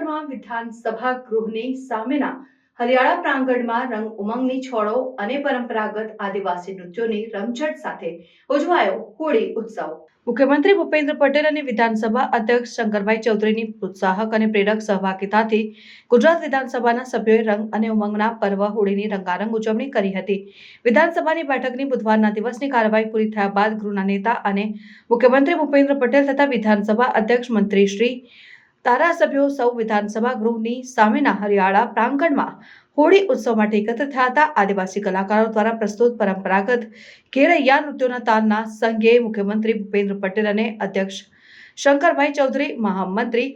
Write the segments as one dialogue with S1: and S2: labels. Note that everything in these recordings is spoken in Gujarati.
S1: પ્રાંગણમાં વિધાનસભા ગૃહની સામેના હરિયાળા પ્રાંગણમાં રંગ ઉમંગની છોડો અને પરંપરાગત આદિવાસી નૃત્યોની રમઝટ સાથે ઉજવાયો હોળી ઉત્સવ. મુખ્યમંત્રી ભૂપેન્દ્ર પટેલ અને વિધાનસભા અધ્યક્ષ શંકરભાઈ ચૌધરીની પ્રોત્સાહક અને પ્રેરક સહભાગિતાથી ગુજરાત વિધાનસભાના સભ્યોએ રંગ અને ઉમંગના પર્વ હોળીની રંગારંગ ઉજવણી કરી હતી. વિધાનસભાની બેઠકની બુધવારના દિવસની કાર્યવાહી પૂરી થયા બાદ ગૃહના નેતા અને મુખ્યમંત્રી ભૂપેન્દ્ર પટેલ તથા વિધાનસભા અધ્યક્ષ મંત્રી ધારાસભ્યો સૌ વિધાનસભા ગૃહની સામેના હરિયાળા પ્રાંગણમાં હોળી ઉત્સવ માટે એકત્ર થયા હતા આદિવાસી કલાકારો દ્વારા પ્રસ્તુત પરંપરાગત ઘેરૈયા નૃત્યોના તાલના સંઘે મુખ્યમંત્રી ભૂપેન્દ્ર પટેલ અને અધ્યક્ષ શંકરભાઈ ચૌધરી, મહામંત્રી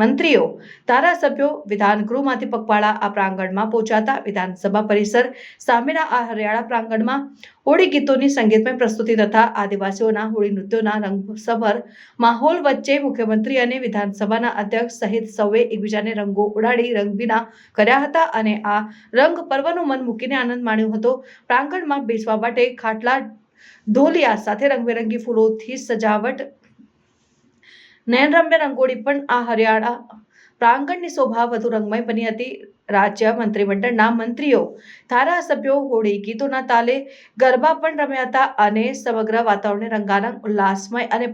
S1: મંત્રીઓ, ધારાસભ્યો વિધાન ગૃહમાંથી પગપાળા આ પ્રાંગણમાં પહોંચાતા વિધાનસભા પરિસર, સામેના આ હરિયાળા પ્રાંગણમાં હોળી ગીતોની સંગીતમય પ્રસ્તુતિ તથા આદિવાસીઓના હોળી નૃત્યોના રંગસભર માહોલ વચ્ચે મુખ્યમંત્રી અને વિધાનસભાના અધ્યક્ષ સહિત સૌએ એકબીજાને રંગો ઉડાડી રંગબીના કર્યા હતા અને આ રંગ પર્વનું મન મૂકીને આનંદ માણ્યો હતો. પ્રાંગણમાં બેસવા માટે ખાટલા, ઢોલિયા સાથે રંગબેરંગી ફૂલોથી સજાવટ નયનરમ્ય રંગોળી પણ આ હરિયાળા પ્રાંગણની શોભા વધુ રંગમય બની હતી. રાજ્ય મંત્રીમંડળના મંત્રીઓ, ધારાસભ્યો, હોળી ગીતોના તાલે ગરબા પણ રમ્યા હતા અને સમગ્ર વાતાવરણને રંગારંગ, ઉલ્લાસમય અને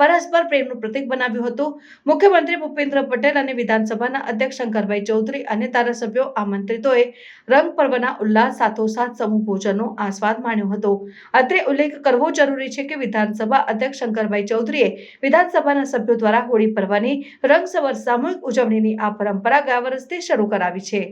S1: પરસ્પર પ્રેમનું પ્રતીક બનાવ્યું હતું. મુખ્યમંત્રી ભૂપેન્દ્ર પટેલ અને વિધાનસભાના અધ્યક્ષ શંકરભાઈ ચૌધરી અને ધારાસભ્યો આમંત્રિતોએ રંગ પર્વના ઉલ્લાસ સાથોસાથ સમૂહ ભોજનનો આસ્વાદ માણ્યો હતો. અત્રે ઉલ્લેખ કરવો જરૂરી છે કે વિધાનસભા અધ્યક્ષ શંકરભાઈ ચૌધરીએ વિધાનસભાના સભ્યો દ્વારા હોળી પર્વની રંગસવર સામૂહિક ઉજવણીની આ પરંપરા ગયા વર્ષથી શરૂ કરાવી છે.